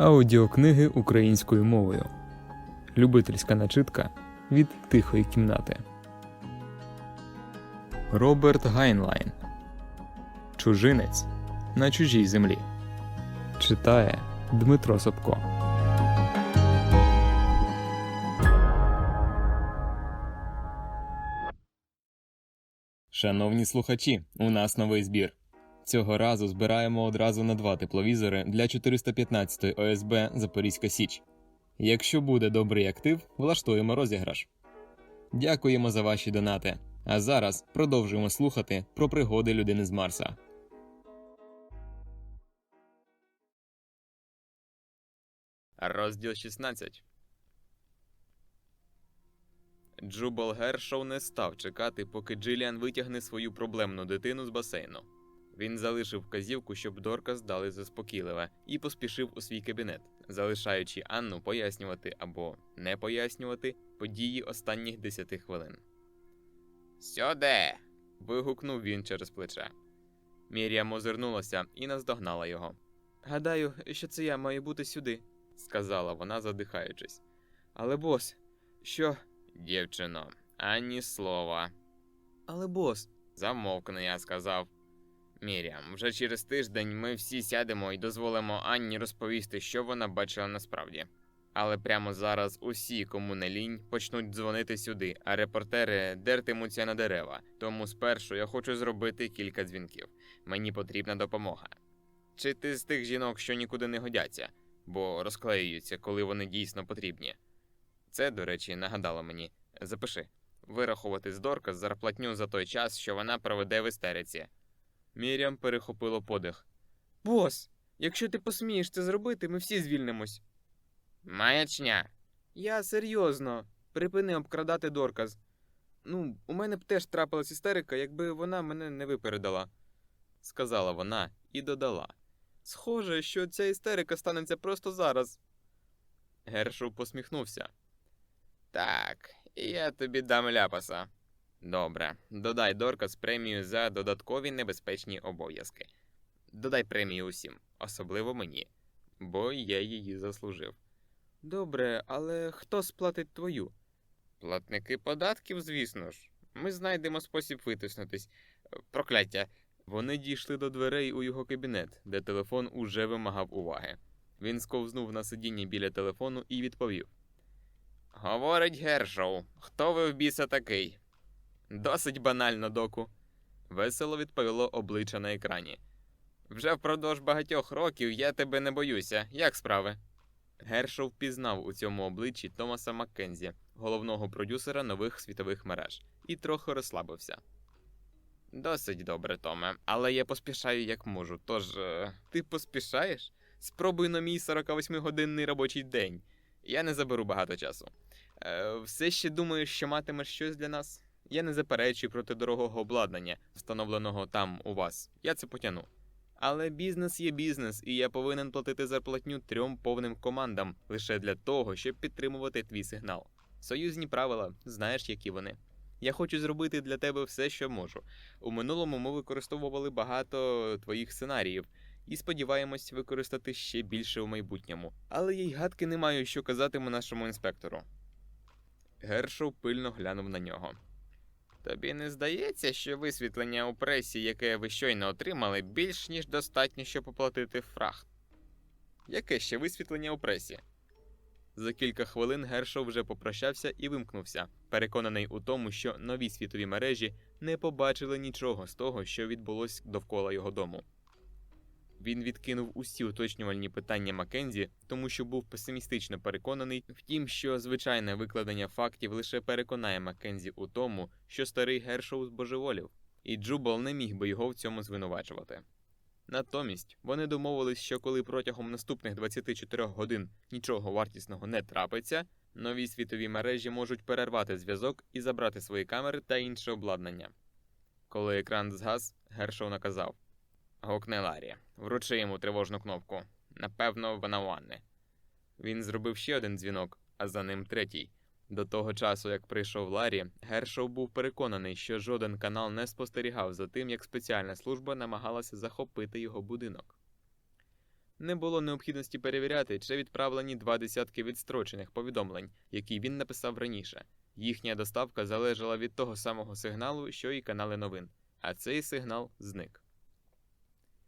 Аудіокниги українською мовою. Любительська начитка від тихої кімнати. Роберт Гайнлайн. Чужинець на чужій землі. Читає Дмитро Собко. Шановні слухачі, у нас новий збір. Цього разу збираємо одразу на два тепловізори для 415 ОСБ Запорізька Січ. Якщо буде добрий актив, влаштуємо розіграш. Дякуємо за ваші донати. А зараз продовжуємо слухати про пригоди людини з Марса. Розділ 16 Джубал Гершоу не став чекати, поки Джиліан витягне свою проблемну дитину з басейну. Він залишив вказівку, щоб Дорка здали заспокійливе, і поспішив у свій кабінет, залишаючи Анну пояснювати або не пояснювати події останніх десяти хвилин. Сьоде. вигукнув він через плече. Мір'ям озирнулася і наздогнала його. Гадаю, що це я маю бути сюди, сказала вона, задихаючись. Але бос, що. Дівчино, ані слова. Але бос. Замовкни, я сказав. Мірям, вже через тиждень ми всі сядемо і дозволимо Анні розповісти, що вона бачила насправді. Але прямо зараз усі, кому не лінь, почнуть дзвонити сюди, а репортери дертимуться на дерева. Тому спершу я хочу зробити кілька дзвінків. Мені потрібна допомога. Чи ти з тих жінок, що нікуди не годяться, бо розклеюються, коли вони дійсно потрібні? Це, до речі, нагадало мені. Запиши вирахувати з Дорка зарплатню за той час, що вона проведе в істериці. Мірям перехопило подих. Бос, якщо ти посмієш це зробити, ми всі звільнимось. Маячня. Я серйозно. Припини обкрадати Дорказ. Ну, у мене б теж трапилась істерика, якби вона мене не випередила, сказала вона і додала. Схоже, що ця істерика станеться просто зараз. Гершоу посміхнувся. Так, я тобі дам ляпаса. Добре, додай Доркас премію за додаткові небезпечні обов'язки. Додай премію усім, особливо мені, бо я її заслужив. Добре, але хто сплатить твою? Платники податків, звісно ж. Ми знайдемо спосіб витиснутись. Прокляття. Вони дійшли до дверей у його кабінет, де телефон уже вимагав уваги. Він сковзнув на сидіння біля телефону і відповів: Говорить Гершоу, хто ви в біса такий? Досить банально, доку. Весело відповіло обличчя на екрані. Вже впродовж багатьох років я тебе не боюся. Як справи? Гершоу впізнав у цьому обличчі Томаса Маккензі, головного продюсера нових світових мереж, і трохи розслабився. Досить добре, Томе, але я поспішаю як можу. Тож, е, ти поспішаєш? Спробуй на мій 48-годинний робочий день. Я не заберу багато часу. Е, все ще думаєш, що матимеш щось для нас? Я не заперечую проти дорогого обладнання, встановленого там у вас. Я це потягну. Але бізнес є бізнес, і я повинен платити зарплатню трьом повним командам лише для того, щоб підтримувати твій сигнал. Союзні правила, знаєш, які вони. Я хочу зробити для тебе все, що можу. У минулому ми використовували багато твоїх сценаріїв і сподіваємось використати ще більше у майбутньому. Але я й гадки не маю, що казатиму нашому інспектору. Гершоу пильно глянув на нього. Тобі не здається, що висвітлення у пресі, яке ви щойно отримали, більш ніж достатньо, щоб оплатити фрахт? Яке ще висвітлення у пресі? За кілька хвилин Гершов вже попрощався і вимкнувся, переконаний у тому, що нові світові мережі не побачили нічого з того, що відбулось довкола його дому. Він відкинув усі уточнювальні питання Маккензі, тому що був песимістично переконаний, втім, що звичайне викладення фактів лише переконає Маккензі у тому, що старий Гершоу збожеволів, і Джубал не міг би його в цьому звинувачувати. Натомість вони домовились, що коли протягом наступних 24 годин нічого вартісного не трапиться, нові світові мережі можуть перервати зв'язок і забрати свої камери та інше обладнання. Коли екран згас, Гершоу наказав. Гукне Ларі. Вручи йому тривожну кнопку. Напевно, вона у Анни. Він зробив ще один дзвінок, а за ним третій. До того часу, як прийшов Ларі, Гершоу був переконаний, що жоден канал не спостерігав за тим, як спеціальна служба намагалася захопити його будинок. Не було необхідності перевіряти, чи відправлені два десятки відстрочених повідомлень, які він написав раніше. Їхня доставка залежала від того самого сигналу, що і канали новин, а цей сигнал зник.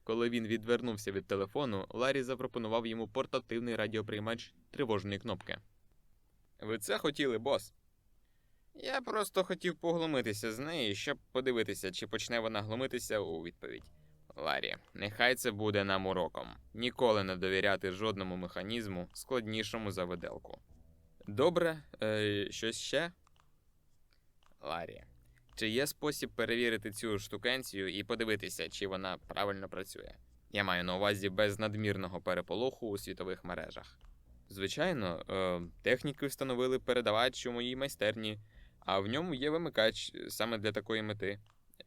Коли він відвернувся від телефону, Ларі запропонував йому портативний радіоприймач тривожної кнопки. Ви це хотіли, бос? Я просто хотів поглумитися з нею, щоб подивитися, чи почне вона глумитися у відповідь. Ларі, нехай це буде нам уроком. Ніколи не довіряти жодному механізму, складнішому за виделку. Добре, е, щось ще? Ларі, чи є спосіб перевірити цю штукенцію і подивитися, чи вона правильно працює? Я маю на увазі без надмірного переполоху у світових мережах. Звичайно, е, техніки встановили передавач у моїй майстерні, а в ньому є вимикач саме для такої мети.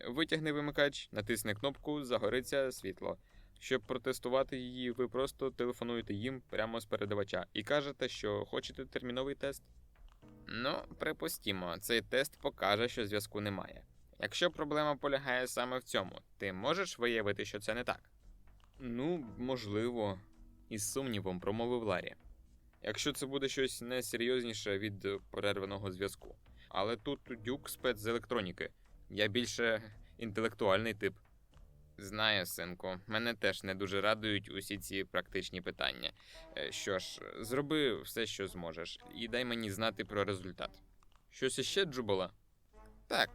Витягни вимикач, натисни кнопку, загориться світло. Щоб протестувати її, ви просто телефонуєте їм прямо з передавача і кажете, що хочете терміновий тест. Ну, припустімо, цей тест покаже, що зв'язку немає. Якщо проблема полягає саме в цьому, ти можеш виявити, що це не так? Ну, можливо, із сумнівом промовив Ларі. Якщо це буде щось несерйозніше від перерваного зв'язку. Але тут дюк спец з електроніки. Я більше інтелектуальний тип. Знаю, синку, мене теж не дуже радують усі ці практичні питання. Е, Що ж, зроби все, що зможеш, і дай мені знати про результат. Щось іще, Джубола? Так.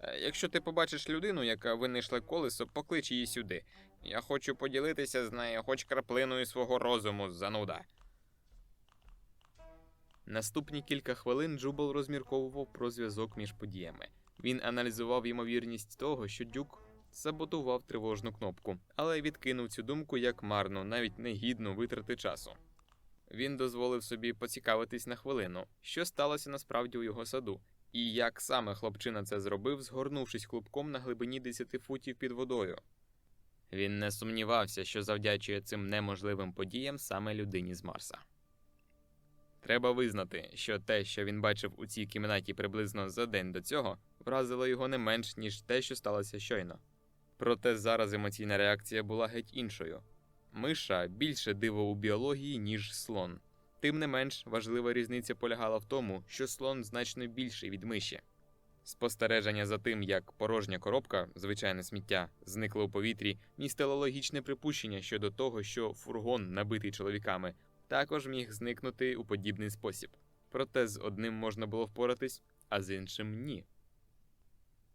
Е, Якщо ти побачиш людину, яка винайшла колесо, поклич її сюди. Я хочу поділитися з нею хоч краплиною свого розуму, зануда. Наступні кілька хвилин Джубал розмірковував про зв'язок між подіями. Він аналізував ймовірність того, що Дюк саботував тривожну кнопку, але відкинув цю думку як марну, навіть негідну витрати часу. Він дозволив собі поцікавитись на хвилину, що сталося насправді у його саду, і як саме хлопчина це зробив, згорнувшись клубком на глибині 10 футів під водою. Він не сумнівався, що завдячує цим неможливим подіям саме людині з Марса. Треба визнати, що те, що він бачив у цій кімнаті приблизно за день до цього, вразило його не менш, ніж те, що сталося щойно. Проте зараз емоційна реакція була геть іншою. Миша більше диво у біології, ніж слон. Тим не менш, важлива різниця полягала в тому, що слон значно більший від миші. Спостереження за тим, як порожня коробка, звичайне сміття, зникла у повітрі, містило логічне припущення щодо того, що фургон, набитий чоловіками, також міг зникнути у подібний спосіб. Проте з одним можна було впоратись, а з іншим ні.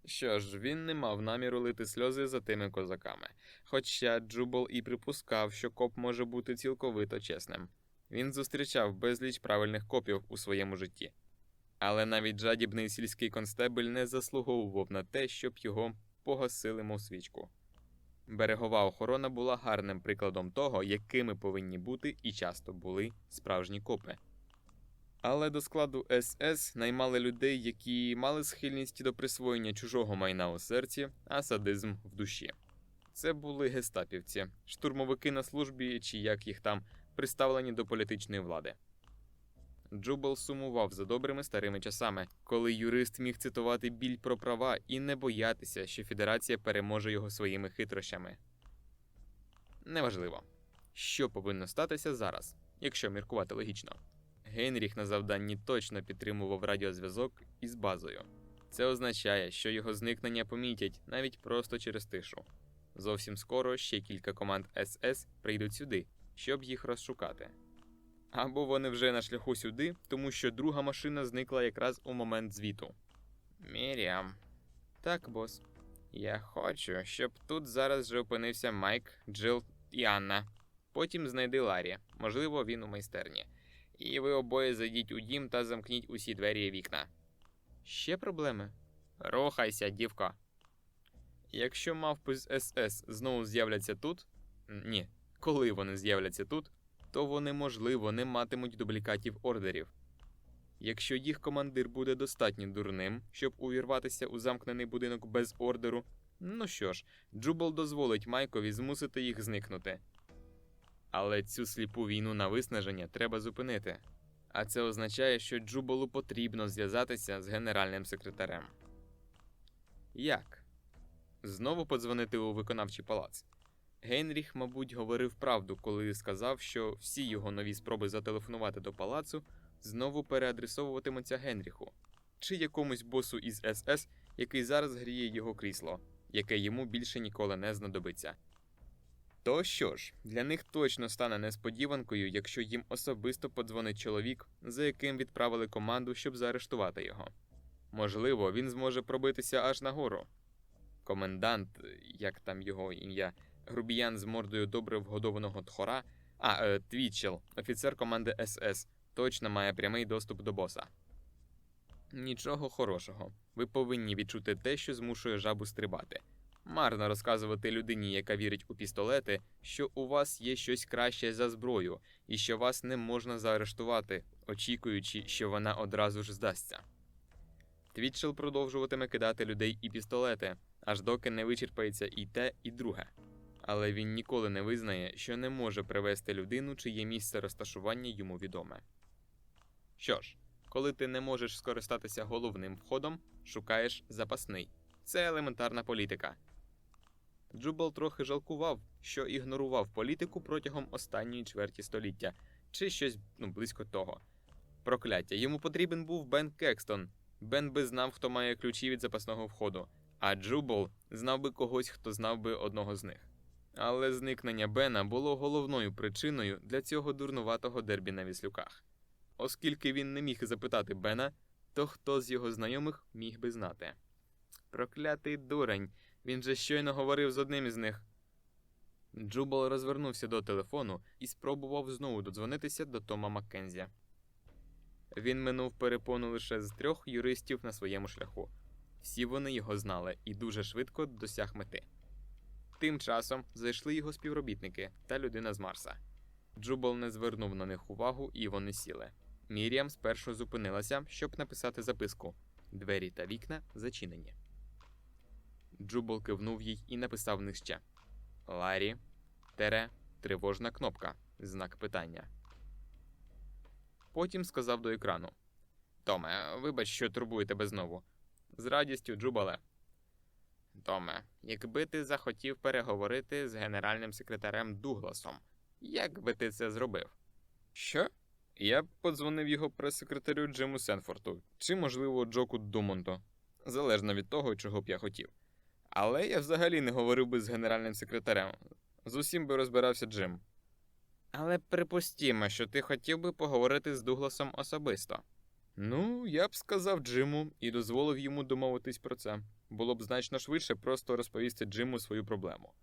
Що ж, він не мав наміру лити сльози за тими козаками, хоча Джубал і припускав, що коп може бути цілковито чесним. Він зустрічав безліч правильних копів у своєму житті. Але навіть жадібний сільський констебель не заслуговував на те, щоб його погасили мов свічку. Берегова охорона була гарним прикладом того, якими повинні бути і часто були справжні копи. Але до складу СС наймали людей, які мали схильність до присвоєння чужого майна у серці, а садизм в душі. Це були гестапівці, штурмовики на службі, чи як їх там, приставлені до політичної влади. Джубал сумував за добрими старими часами, коли юрист міг цитувати біль про права і не боятися, що федерація переможе його своїми хитрощами. Неважливо, що повинно статися зараз, якщо міркувати логічно. Гейнріх на завданні точно підтримував радіозв'язок із базою. Це означає, що його зникнення помітять навіть просто через тишу. Зовсім скоро ще кілька команд СС прийдуть сюди, щоб їх розшукати. Або вони вже на шляху сюди, тому що друга машина зникла якраз у момент звіту. Міріам. Так, бос. Я хочу, щоб тут зараз же опинився Майк, Джил і Анна. Потім знайди Ларі, можливо, він у майстерні. І ви обоє зайдіть у дім та замкніть усі двері і вікна. Ще проблеми? Рухайся, дівко. Якщо мавпи з СС знову з'являться тут. Ні, коли вони з'являться тут, то вони, можливо, не матимуть дублікатів ордерів. Якщо їх командир буде достатньо дурним, щоб увірватися у замкнений будинок без ордеру, ну що ж, Джубал дозволить Майкові змусити їх зникнути. Але цю сліпу війну на виснаження треба зупинити. А це означає, що Джубалу потрібно зв'язатися з генеральним секретарем. Як? Знову подзвонити у виконавчий палац. Генріх, мабуть, говорив правду, коли сказав, що всі його нові спроби зателефонувати до палацу знову переадресовуватимуться Генріху чи якомусь босу із СС, який зараз гріє його крісло, яке йому більше ніколи не знадобиться. То що ж, для них точно стане несподіванкою, якщо їм особисто подзвонить чоловік, за яким відправили команду, щоб заарештувати його. Можливо, він зможе пробитися аж нагору. Комендант, як там його ім'я, грубіян з мордою добре вгодованого тхора, а е, Твічел, офіцер команди СС, точно має прямий доступ до боса. Нічого хорошого. Ви повинні відчути те, що змушує жабу стрибати. Марно розказувати людині, яка вірить у пістолети, що у вас є щось краще за зброю, і що вас не можна заарештувати, очікуючи, що вона одразу ж здасться. Твітчел продовжуватиме кидати людей і пістолети, аж доки не вичерпається і те, і друге. Але він ніколи не визнає, що не може привести людину, чиє місце розташування йому відоме. Що ж, коли ти не можеш скористатися головним входом, шукаєш запасний. Це елементарна політика. Джубал трохи жалкував, що ігнорував політику протягом останньої чверті століття, чи щось ну, близько того. Прокляття. Йому потрібен був Бен Кекстон. Бен би знав, хто має ключі від запасного входу, а Джубал знав би когось, хто знав би одного з них. Але зникнення Бена було головною причиною для цього дурнуватого дербі на віслюках. Оскільки він не міг запитати Бена, то хто з його знайомих міг би знати. Проклятий дурень, він же щойно говорив з одним із них. Джубал розвернувся до телефону і спробував знову додзвонитися до Тома Маккензі. Він минув перепону лише з трьох юристів на своєму шляху. Всі вони його знали і дуже швидко досяг мети. Тим часом зайшли його співробітники та людина з Марса. Джубал не звернув на них увагу, і вони сіли. Міріам спершу зупинилася, щоб написати записку. Двері та вікна зачинені. Джубал кивнув їй і написав нижче Ларі, тере, тривожна кнопка. Знак питання. Потім сказав до екрану: Томе, вибач, що турбую тебе знову. З радістю, Джубале. Томе, якби ти захотів переговорити з генеральним секретарем Дугласом, як би ти це зробив? Що? Я б подзвонив його прес-секретарю Джиму Сенфорту, чи, можливо, Джоку Думонту, залежно від того, чого б я хотів. Але я взагалі не говорив би з генеральним секретарем. З усім би розбирався Джим. Але припустімо, що ти хотів би поговорити з Дугласом особисто. Ну, я б сказав Джиму і дозволив йому домовитись про це. Було б значно швидше просто розповісти Джиму свою проблему.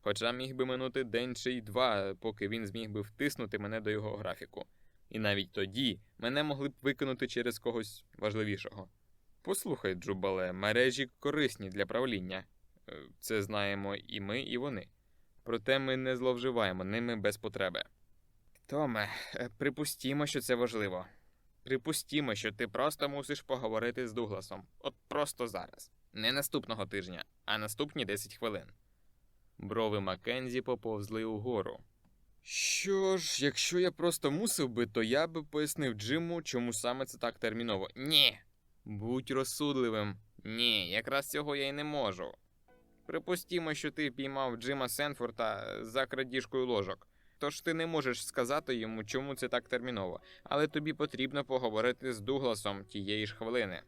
Хоча міг би минути день чи й два, поки він зміг би втиснути мене до його графіку. І навіть тоді мене могли б викинути через когось важливішого. Послухай, Джубале, мережі корисні для правління. Це знаємо і ми, і вони. Проте ми не зловживаємо ними без потреби. Томе, е, припустімо, що це важливо. Припустімо, що ти просто мусиш поговорити з Дугласом. От просто зараз. Не наступного тижня, а наступні 10 хвилин. Брови Маккензі поповзли угору. Що ж, якщо я просто мусив би, то я би пояснив Джиму, чому саме це так терміново. Ні. Будь розсудливим. Ні, якраз цього я й не можу. Припустімо, що ти піймав Джима Сенфорта за крадіжкою ложок. Тож ти не можеш сказати йому, чому це так терміново, але тобі потрібно поговорити з Дугласом тієї ж хвилини.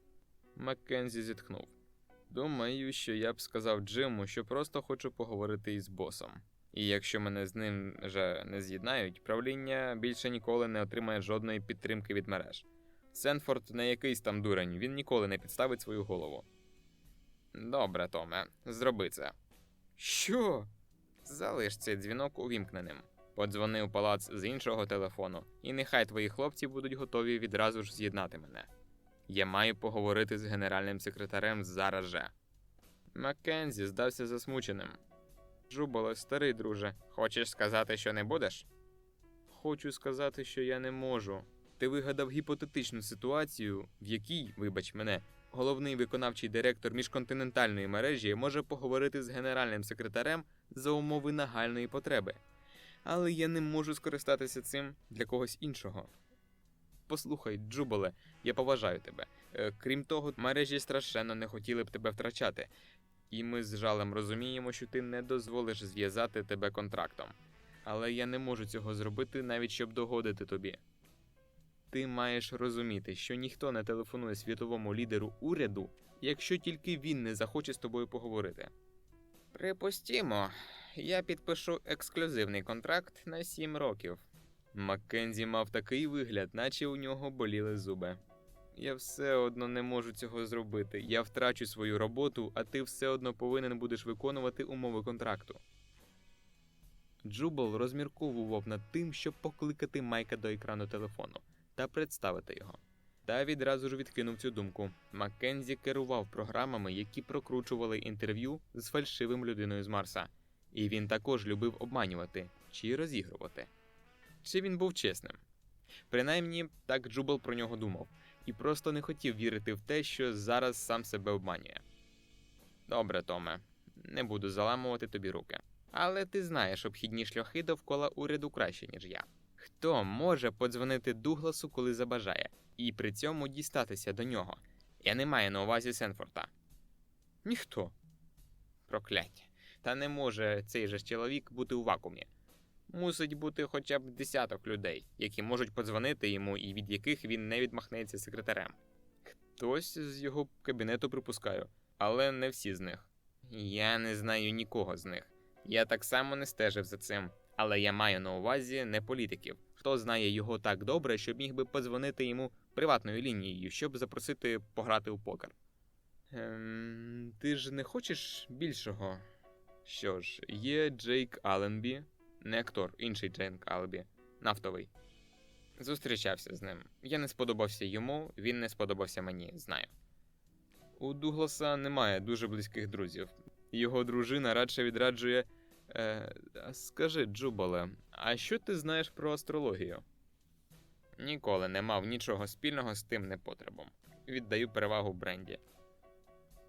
Маккензі зітхнув. Думаю, що я б сказав Джиму, що просто хочу поговорити із босом. І якщо мене з ним вже не з'єднають, правління більше ніколи не отримає жодної підтримки від мереж. Сенфорд не якийсь там дурень, він ніколи не підставить свою голову. Добре, Томе, зроби це. Що? Залиш цей дзвінок увімкненим. Подзвони у палац з іншого телефону, і нехай твої хлопці будуть готові відразу ж з'єднати мене. Я маю поговорити з генеральним секретарем зараз же. Маккензі здався засмученим. Жубале, старий друже, хочеш сказати, що не будеш? Хочу сказати, що я не можу. Ти вигадав гіпотетичну ситуацію, в якій, вибач мене, головний виконавчий директор міжконтинентальної мережі може поговорити з генеральним секретарем за умови нагальної потреби. Але я не можу скористатися цим для когось іншого. Послухай, Джубале, я поважаю тебе. Е, Крім того, мережі страшенно не хотіли б тебе втрачати. І ми з жалем розуміємо, що ти не дозволиш зв'язати тебе контрактом. Але я не можу цього зробити навіть щоб догодити тобі. Ти маєш розуміти, що ніхто не телефонує світовому лідеру уряду, якщо тільки він не захоче з тобою поговорити. Припустімо, я підпишу ексклюзивний контракт на 7 років. Маккензі мав такий вигляд, наче у нього боліли зуби. Я все одно не можу цього зробити. Я втрачу свою роботу, а ти все одно повинен будеш виконувати умови контракту. Джубал розмірковував над тим, щоб покликати Майка до екрану телефону та представити його. Та відразу ж відкинув цю думку. Маккензі керував програмами, які прокручували інтерв'ю з фальшивим людиною з Марса, і він також любив обманювати чи розігрувати. Чи він був чесним? Принаймні, так Джубал про нього думав, і просто не хотів вірити в те, що зараз сам себе обманює. Добре, Томе, не буду заламувати тобі руки. Але ти знаєш обхідні шляхи довкола уряду краще, ніж я. Хто може подзвонити Дугласу, коли забажає, і при цьому дістатися до нього? Я не маю на увазі Сенфорта. Ніхто. Прокляття. Та не може цей же чоловік бути у вакуумі. Мусить бути хоча б десяток людей, які можуть подзвонити йому і від яких він не відмахнеться секретарем. Хтось з його кабінету припускаю, але не всі з них. Я не знаю нікого з них. Я так само не стежив за цим, але я маю на увазі не політиків. Хто знає його так добре, щоб міг би подзвонити йому приватною лінією, щоб запросити пограти у покер. Ем, ти ж не хочеш більшого? Що ж, є Джейк Алленбі, не актор, інший Джейк Алленбі, нафтовий. Зустрічався з ним. Я не сподобався йому, він не сподобався мені, знаю. У Дугласа немає дуже близьких друзів. Його дружина радше відраджує. Е, скажи, Джубале, а що ти знаєш про астрологію? Ніколи не мав нічого спільного з тим непотребом. Віддаю перевагу бренді.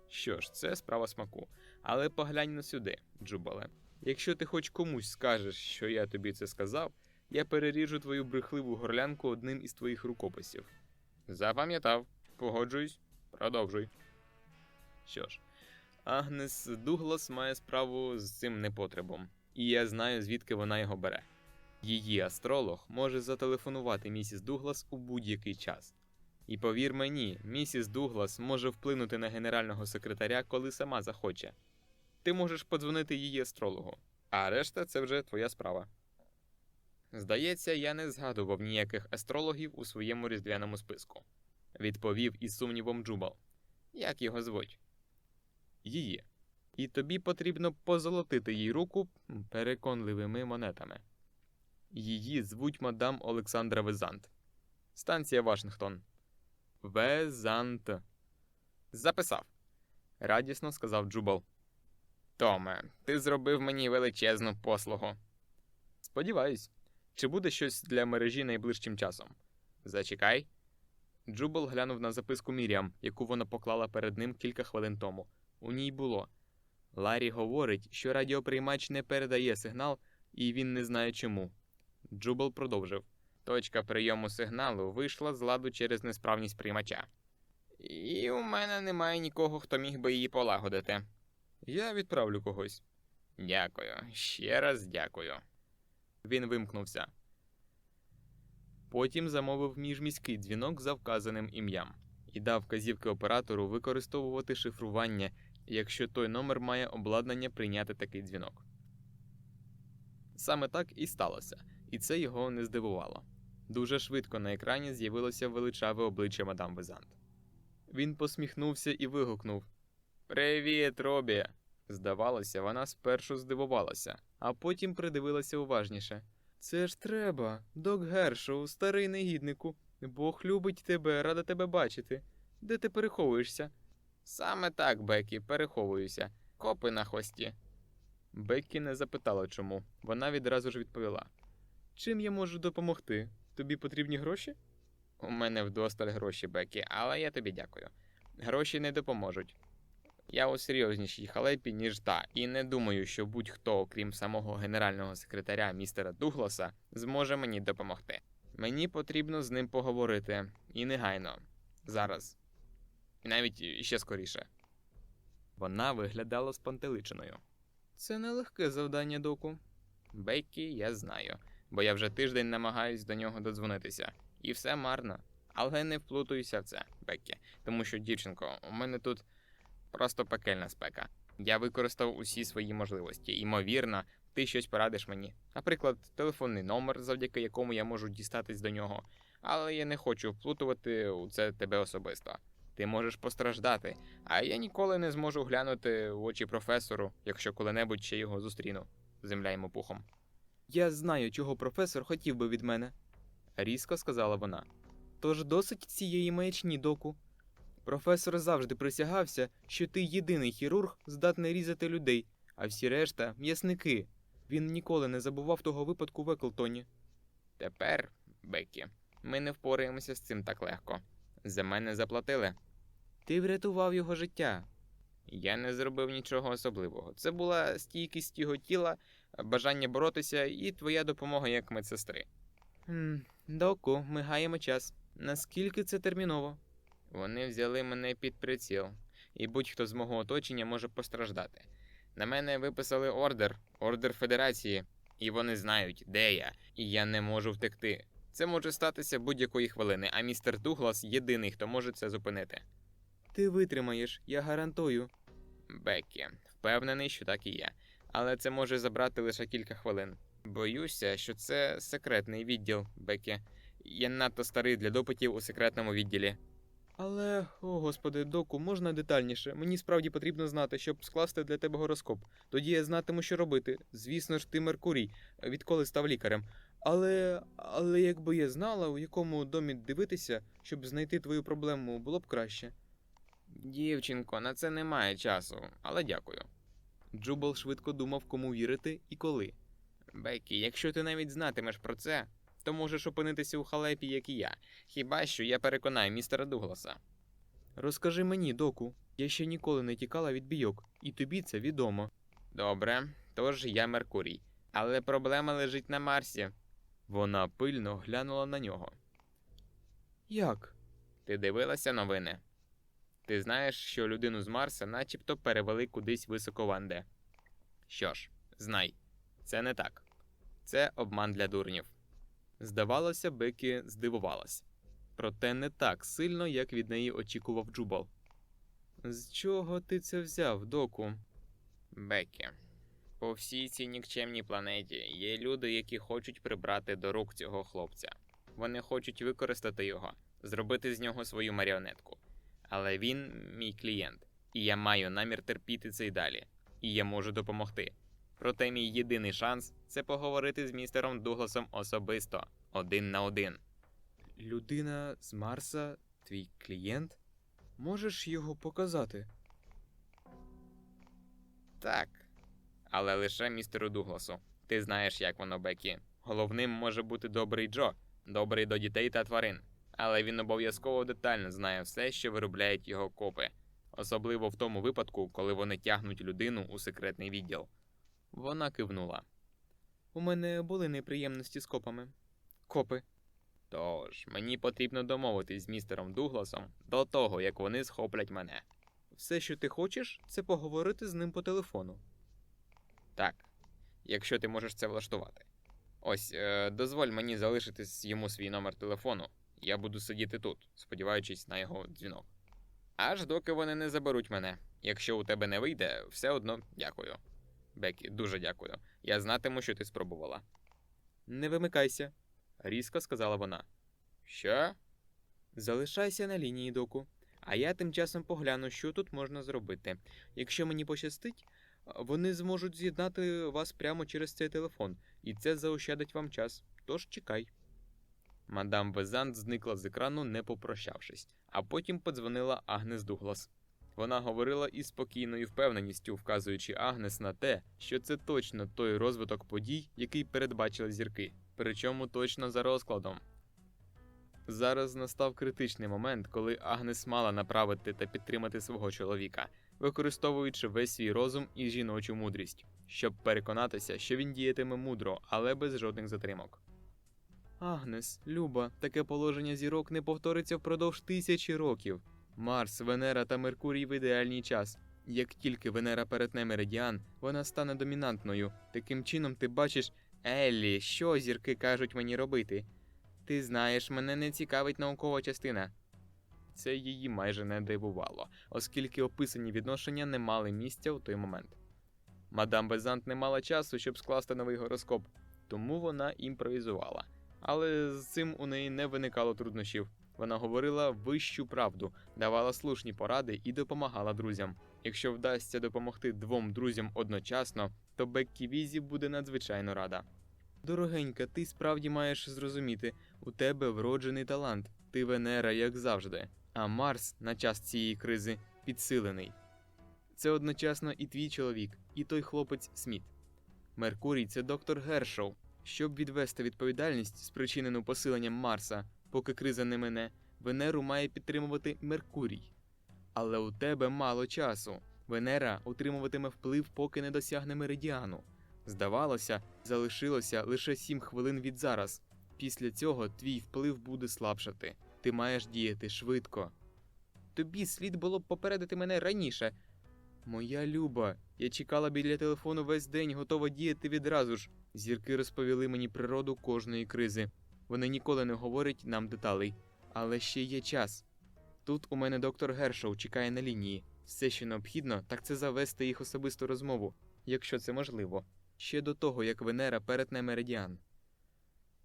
Що ж, це справа смаку. Але поглянь на сюди, Джубале. Якщо ти хоч комусь скажеш, що я тобі це сказав, я переріжу твою брехливу горлянку одним із твоїх рукописів. Запам'ятав, погоджуюсь, продовжуй. Що ж, Агнес Дуглас має справу з цим непотребом, і я знаю, звідки вона його бере. Її астролог може зателефонувати місіс Дуглас у будь-який час. І повір мені, місіс Дуглас може вплинути на генерального секретаря, коли сама захоче. Ти можеш подзвонити її астрологу, а решта це вже твоя справа. Здається, я не згадував ніяких астрологів у своєму різдвяному списку, відповів із сумнівом Джубал. Як його звуть? Її. І тобі потрібно позолотити їй руку переконливими монетами. Її звуть мадам Олександра Везант. Станція Вашингтон. Везант. Записав. Радісно сказав Джубал. Томе, ти зробив мені величезну послугу. Сподіваюсь, чи буде щось для мережі найближчим часом. Зачекай. Джубал глянув на записку Міріам, яку вона поклала перед ним кілька хвилин тому. У ній було. Ларі говорить, що радіоприймач не передає сигнал, і він не знає чому. Джубал продовжив. Точка прийому сигналу вийшла з ладу через несправність приймача. І у мене немає нікого, хто міг би її полагодити. Я відправлю когось. Дякую, ще раз дякую. Він вимкнувся. Потім замовив міжміський дзвінок за вказаним ім'ям і дав вказівки оператору використовувати шифрування, якщо той номер має обладнання прийняти такий дзвінок. Саме так і сталося, і це його не здивувало. Дуже швидко на екрані з'явилося величаве обличчя мадам Везант. Він посміхнувся і вигукнув Привіт, Робі! Здавалося, вона спершу здивувалася, а потім придивилася уважніше. Це ж треба, док Гершоу, старий негіднику. Бог любить тебе, рада тебе бачити. Де ти переховуєшся? Саме так, Бекі, переховуюся. Копи на хвості. Беккі не запитала чому. Вона відразу ж відповіла: Чим я можу допомогти? Тобі потрібні гроші? У мене вдосталь гроші, Бекі, але я тобі дякую. Гроші не допоможуть. Я у серйознішій халепі, ніж та, і не думаю, що будь-хто, окрім самого генерального секретаря містера Дугласа, зможе мені допомогти. Мені потрібно з ним поговорити і негайно. Зараз. І навіть ще скоріше. Вона виглядала спантеличеною. Це нелегке завдання, доку. Бейкі, я знаю, бо я вже тиждень намагаюсь до нього додзвонитися. І все марно. Але не вплутуйся в це, Беккі, тому що, дівчинко, у мене тут просто пекельна спека. Я використав усі свої можливості. Ймовірно, ти щось порадиш мені. Наприклад, телефонний номер, завдяки якому я можу дістатись до нього. Але я не хочу вплутувати у це тебе особисто. Ти можеш постраждати, а я ніколи не зможу глянути в очі професору, якщо коли-небудь ще його зустріну. Земля йому пухом. Я знаю, чого професор хотів би від мене. Різко сказала вона. Тож досить цієї маячні, доку. Професор завжди присягався, що ти єдиний хірург, здатний різати людей, а всі решта м'ясники. Він ніколи не забував того випадку в Еклтоні. Тепер, Беккі, ми не впораємося з цим так легко. За мене заплатили. Ти врятував його життя. Я не зробив нічого особливого. Це була стійкість його тіла, бажання боротися і твоя допомога як медсестри. Хм, доку, ми гаємо час. Наскільки це терміново? Вони взяли мене під приціл, і будь-хто з мого оточення може постраждати. На мене виписали ордер, ордер Федерації, і вони знають, де я, і я не можу втекти. Це може статися будь-якої хвилини, а містер Дуглас єдиний, хто може це зупинити. Ти витримаєш, я гарантую. Беккі, впевнений, що так і є. Але це може забрати лише кілька хвилин. Боюся, що це секретний відділ, Беккі. Я надто старий для допитів у секретному відділі. Але, о господи, доку, можна детальніше. Мені справді потрібно знати, щоб скласти для тебе гороскоп. Тоді я знатиму, що робити. Звісно ж, ти Меркурій, відколи став лікарем. Але, але якби я знала, у якому домі дивитися, щоб знайти твою проблему, було б краще. Дівчинко, на це немає часу, але дякую. Джубал швидко думав, кому вірити і коли. Бекі, якщо ти навіть знатимеш про це, то можеш опинитися у халепі, як і я. Хіба що я переконаю містера Дугласа. Розкажи мені, доку, я ще ніколи не тікала від бійок, і тобі це відомо. Добре, тож я Меркурій. Але проблема лежить на Марсі. Вона пильно глянула на нього. Як? Ти дивилася новини? Ти знаєш, що людину з Марса начебто перевели кудись високо в Анде. Що ж, знай, це не так. Це обман для дурнів. Здавалося, Бекі здивувалась. Проте не так сильно, як від неї очікував Джубал. З чого ти це взяв, доку? Бекі. По всій цій нікчемній планеті є люди, які хочуть прибрати до рук цього хлопця. Вони хочуть використати його, зробити з нього свою маріонетку. Але він мій клієнт, і я маю намір терпіти це й далі, і я можу допомогти. Проте мій єдиний шанс це поговорити з містером Дугласом особисто, один на один. Людина з Марса, твій клієнт? Можеш його показати? Так. Але лише містеру Дугласу. Ти знаєш, як воно, Бекі. Головним може бути добрий Джо, добрий до дітей та тварин. Але він обов'язково детально знає все, що виробляють його копи, особливо в тому випадку, коли вони тягнуть людину у секретний відділ. Вона кивнула. У мене були неприємності з копами. Копи. Тож, мені потрібно домовитись з містером Дугласом до того, як вони схоплять мене. Все, що ти хочеш, це поговорити з ним по телефону. Так, якщо ти можеш це влаштувати. Ось, е, дозволь мені залишити йому свій номер телефону. Я буду сидіти тут, сподіваючись на його дзвінок. Аж доки вони не заберуть мене. Якщо у тебе не вийде, все одно дякую. Бекі, дуже дякую. Я знатиму, що ти спробувала. Не вимикайся, різко сказала вона. Що? Залишайся на лінії, доку. А я тим часом погляну, що тут можна зробити. Якщо мені пощастить, вони зможуть з'єднати вас прямо через цей телефон, і це заощадить вам час. Тож чекай. Мадам Везант зникла з екрану, не попрощавшись, а потім подзвонила Агнес Дуглас. Вона говорила із спокійною впевненістю, вказуючи Агнес на те, що це точно той розвиток подій, який передбачили зірки, причому точно за розкладом. Зараз настав критичний момент, коли Агнес мала направити та підтримати свого чоловіка, використовуючи весь свій розум і жіночу мудрість, щоб переконатися, що він діятиме мудро, але без жодних затримок. Агнес, Люба, таке положення зірок не повториться впродовж тисячі років. Марс, Венера та Меркурій в ідеальний час. Як тільки Венера перетне меридіан, вона стане домінантною. Таким чином ти бачиш, Еллі, що зірки кажуть мені робити? Ти знаєш, мене не цікавить наукова частина. Це її майже не дивувало, оскільки описані відношення не мали місця у той момент. Мадам Безант не мала часу, щоб скласти новий гороскоп, тому вона імпровізувала. Але з цим у неї не виникало труднощів. Вона говорила вищу правду, давала слушні поради і допомагала друзям. Якщо вдасться допомогти двом друзям одночасно, то Беккі Візі буде надзвичайно рада. Дорогенька, ти справді маєш зрозуміти, у тебе вроджений талант, ти Венера, як завжди, а Марс на час цієї кризи підсилений. Це одночасно і твій чоловік, і той хлопець Сміт. Меркурій це доктор Гершоу. Щоб відвести відповідальність, спричинену посиленням Марса, поки криза не мине, Венеру має підтримувати Меркурій. Але у тебе мало часу. Венера утримуватиме вплив, поки не досягне меридіану. Здавалося, залишилося лише сім хвилин від зараз. Після цього твій вплив буде слабшати. Ти маєш діяти швидко. Тобі слід було б попередити мене раніше. Моя люба, я чекала біля телефону весь день, готова діяти відразу ж. Зірки розповіли мені природу кожної кризи. Вони ніколи не говорять нам деталей, але ще є час. Тут у мене доктор Гершоу чекає на лінії. Все, що необхідно, так це завести їх особисту розмову, якщо це можливо, ще до того, як Венера перетне меридіан.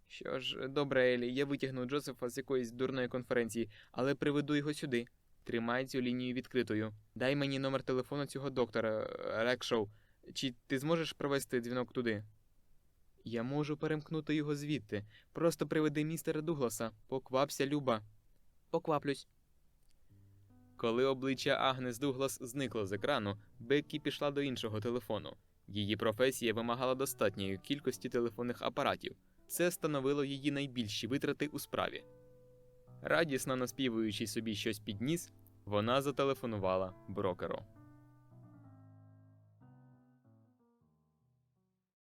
Що ж, добре, Елі, я витягну Джозефа з якоїсь дурної конференції, але приведу його сюди. Тримай цю лінію відкритою. Дай мені номер телефону цього доктора Рекшоу. Чи ти зможеш провести дзвінок туди? Я можу перемкнути його звідти. Просто приведи містера Дугласа. Поквапся, Люба. Покваплюсь. Коли обличчя Агнес Дуглас зникло з екрану, Беккі пішла до іншого телефону. Її професія вимагала достатньої кількості телефонних апаратів. Це становило її найбільші витрати у справі. Радісно наспівуючи собі щось під ніс, вона зателефонувала брокеру.